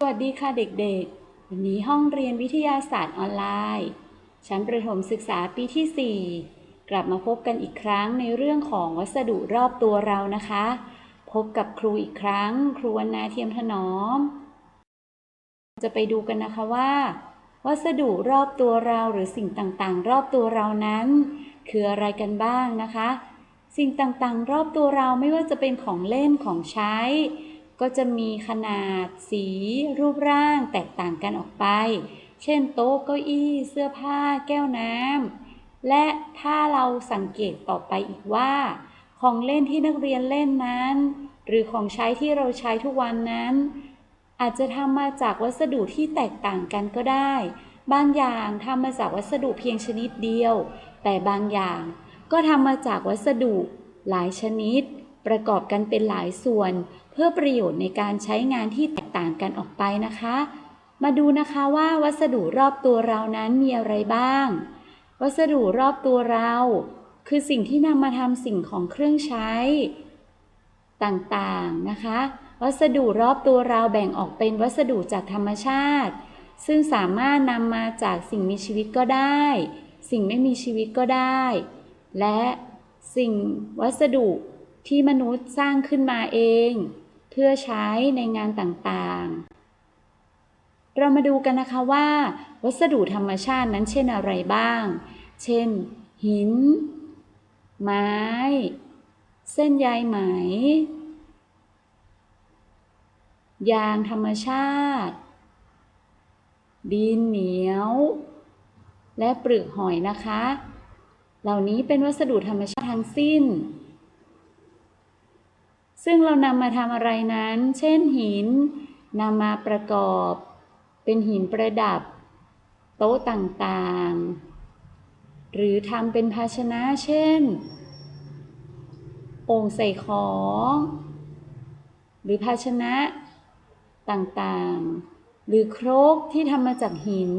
สวัสดีค่ะเด็กๆ วันนี้ห้องเรียนวิทยาศาสตร์ออนไลน์ ชั้นประถมศึกษาปีที่ 4 กลับมาพบกันอีกครั้งในเรื่องของวัสดุรอบตัวเรานะคะ พบกับครูอีกครั้ง ครูวันนาเทียมถนอม จะไปดูกันนะคะว่า วัสดุรอบตัวเราหรือสิ่งต่างๆ รอบตัวเรานั้น คืออะไรกันบ้างนะคะ สิ่งต่างๆ รอบตัวเราไม่ว่าจะเป็นของเล่นของใช้ ก็จะมีขนาดสีรูปร่างแตกต่างกันออกไป เช่นโต๊ะเก้าอี้เสื้อผ้าแก้วน้ำและถ้าเราสังเกตต่อไปอีกว่า ของเล่นที่นักเรียนเล่นนั้น หรือของใช้ที่เราใช้ทุกวันนั้น อาจจะทำมาจากวัสดุที่แตกต่างกันก็ได้ บางอย่างทำมาจากวัสดุเพียงชนิดเดียว แต่บางอย่างก็ทำมาจากวัสดุหลายชนิด ประกอบกันเป็นหลายส่วน พื่อประโยชน์ในการใช้งานที่แตกต่างกันออกไปนะคะ มาดูนะคะว่าวัสดุรอบตัวเรานั้นมีอะไรบ้าง วัสดุรอบตัวเรา คือสิ่งที่นำมาทำสิ่งของเครื่องใช้ ต่างๆนะคะ วัสดุรอบตัวเราแบ่งออกเป็นวัสดุจากธรรมชาติ ซึ่งสามารถนำมาจากสิ่งมีชีวิตก็ได้ สิ่งไม่มีชีวิตก็ได้ และสิ่งวัสดุที่มนุษย์สร้างขึ้นมาเอง พื่อใช้ในงานต่างๆ เรามาดูกันนะคะว่า วัสดุธรรมชาตินั้นเช่นอะไรบ้าง เช่น หิน ไม้ เส้นใยไหม ยางธรรมชาติ ดินเหนียว และเปลือกหอยนะคะ เหล่านี้เป็นวัสดุธรรมชาติทั้งสิ้น ซึ่งเรานำมาทำอะไรนั้น เช่นหินนำมาประกอบ เป็นหินประดับ โต๊ะต่างๆ หรือทำเป็นภาชนะเช่นโอ่งใส่ของ หรือภาชนะต่างๆ หรือครกที่ทำมาจากหิน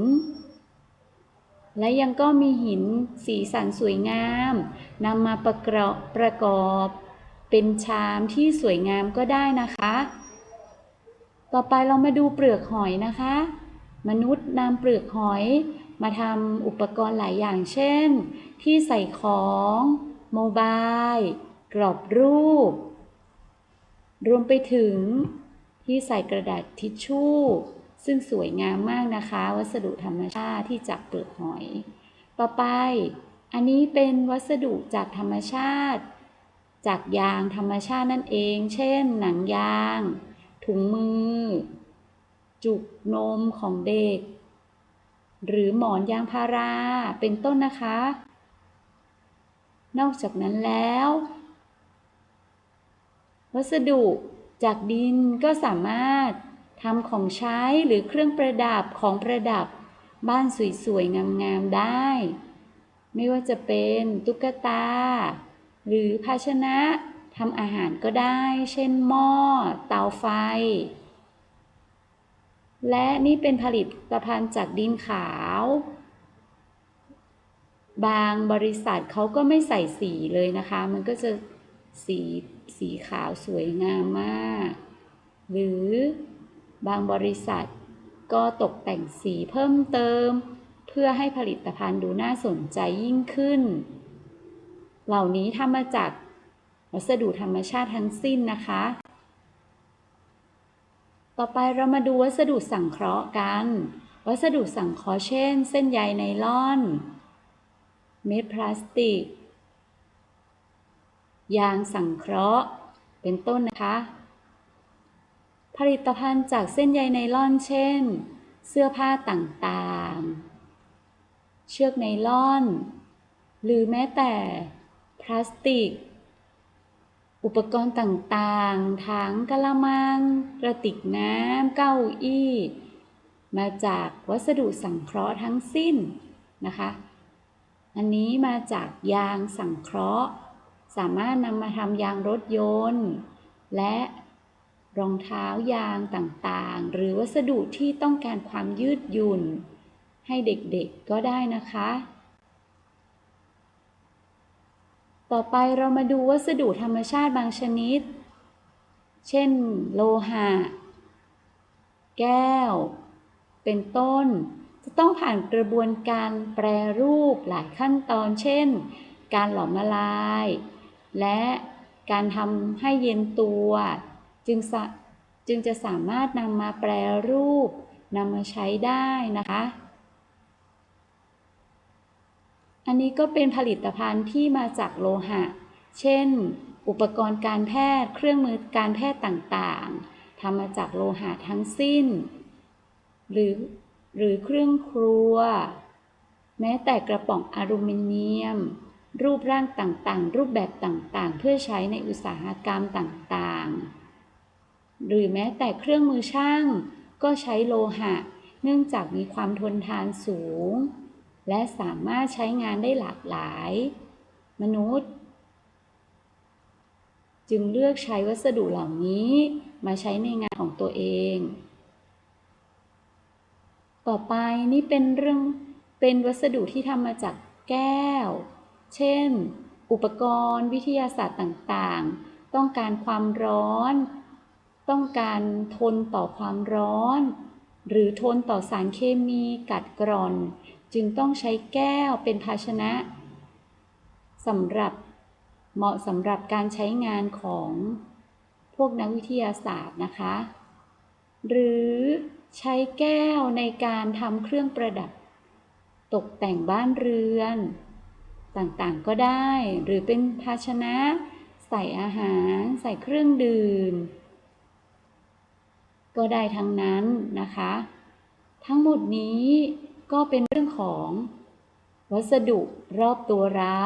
และยังก็มีหินสีสันสวยงามนำมาประกอบประกอบ เป็นชามที่สวยงามก็ได้นะคะ ต่อไปเรามาดูเปลือกหอยนะคะ มนุษย์นำเปลือกหอยมาทำอุปกรณ์หลายอย่างเช่น ที่ใส่ของโมบายกรอบรูป รวมไปถึงที่ใส่กระดาษทิชชู่ ซึ่งสวยงามมากนะคะ วัสดุธรรมชาติที่จากเปลือกหอย ต่อไป อันนี้เป็นวัสดุจากธรรมชาติ จากยางธรรมชาตินั่นเอง เช่น หนังยาง ถุงมือ จุกนมของเด็ก หรือหมอนยางพารา เป็นต้นนะคะ นอกจากนั้นแล้ว วัสดุจากดินก็สามารถทำของใช้หรือเครื่องประดับของประดับบ้านสวยๆ งามๆ ได้ ไม่ว่าจะเป็นตุ๊กตา หรือภาชนะทำอาหารก็ได้ เช่นหม้อ เตาไฟ และนี่เป็นผลิตภัณฑ์จากดินขาว บางบริษัทเขาก็ไม่ใส่สีเลยนะคะ มันก็จะสีสีขาวสวยงามมาก หรือบางบริษัทก็ตกแต่งสีเพิ่มเติม เพื่อให้ผลิตภัณฑ์ดูน่าสนใจยิ่งขึ้น เหล่านี้ทำมาจากวัสดุธรรมชาติทั้งสิ้นนะคะ ต่อไปเรามาดูวัสดุสังเคราะห์กัน วัสดุสังเคราะห์เช่น เส้นใยไนล่อน เม็ดพลาสติก ยางสังเคราะห์ เป็นต้นนะคะ ผลิตภัณฑ์จากเส้นใยไนล่อน เช่น เสื้อผ้าต่างๆ เชือกไนล่อน หรือแม้แต่ ลาสติก อุปกรณ์ต่างๆ ถังกะละมัง กระติกน้ำ เก้าอี้ มาจากวัสดุสังเคราะห์ทั้งสิ้นนะคะ อันนี้มาจากยางสังเคราะห์ สามารถนำมาทำยางรถยนต์ และรองเท้ายางต่างๆ หรือวัสดุที่ต้องการความยืดหยุ่น ให้เด็กๆก็ได้นะคะ ต่อไปเรามาดูวัสดุธรรมชาติบางชนิด เช่น โลหะ แก้ว เป็นต้น จะต้องผ่านกระบวนการแปรรูปหลายขั้นตอน เช่น การหลอมละลาย และการทำให้เย็นตัว จึงจึงจะสามารถนำมาแปรรูปนำมาใช้ได้นะคะ อันนี้ก็เป็นผลิตภัณฑ์ที่มาจากโลหะ เช่น อุปกรณ์การแพทย์ เครื่องมือการแพทย์ต่างๆทำมาจากโลหะทั้งสิ้น หรือหรือเครื่องครัว แม้แต่กระป๋องอลูมิเนียม รูปร่างต่างๆ รูปแบบต่างๆ เพื่อใช้ในอุตสาหกรรมต่างๆ หรือแม้แต่เครื่องมือช่าง ก็ใช้โลหะ เนื่องจากมีความทนทานสูง และสามารถใช้งานได้หลากหลาย มนุษย์ จึงเลือกใช้วัสดุเหล่านี้มาใช้ในงานของตัวเอง ต่อไปนี่เป็นเรื่องเป็นวัสดุที่ทำมาจากแก้ว เช่น อุปกรณ์วิทยาศาสตร์ต่างๆ ต้องการความร้อน ต้องการทนต่อความร้อน หรือทนต่อสารเคมีกัดกร่อน จึงต้องใช้แก้วเป็นภาชนะสำหรับเหมาะสำหรับการใช้งานของพวกนักวิทยาศาสตร์นะคะ หรือใช้แก้วในการทำเครื่องประดับ ตกแต่งบ้านเรือน ต่างๆก็ได้ หรือเป็นภาชนะ ใส่อาหาร ใส่เครื่องดื่ม ก็ได้ทั้งนั้นนะคะ ทั้งหมดนี้ก็เป็น ของ วัสดุรอบตัวเรา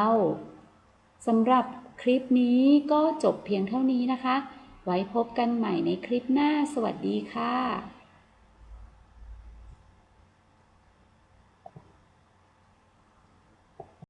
สำหรับคลิปนี้ก็จบเพียงเท่านี้นะคะ ไว้พบกันใหม่ในคลิปหน้าสวัสดีค่ะ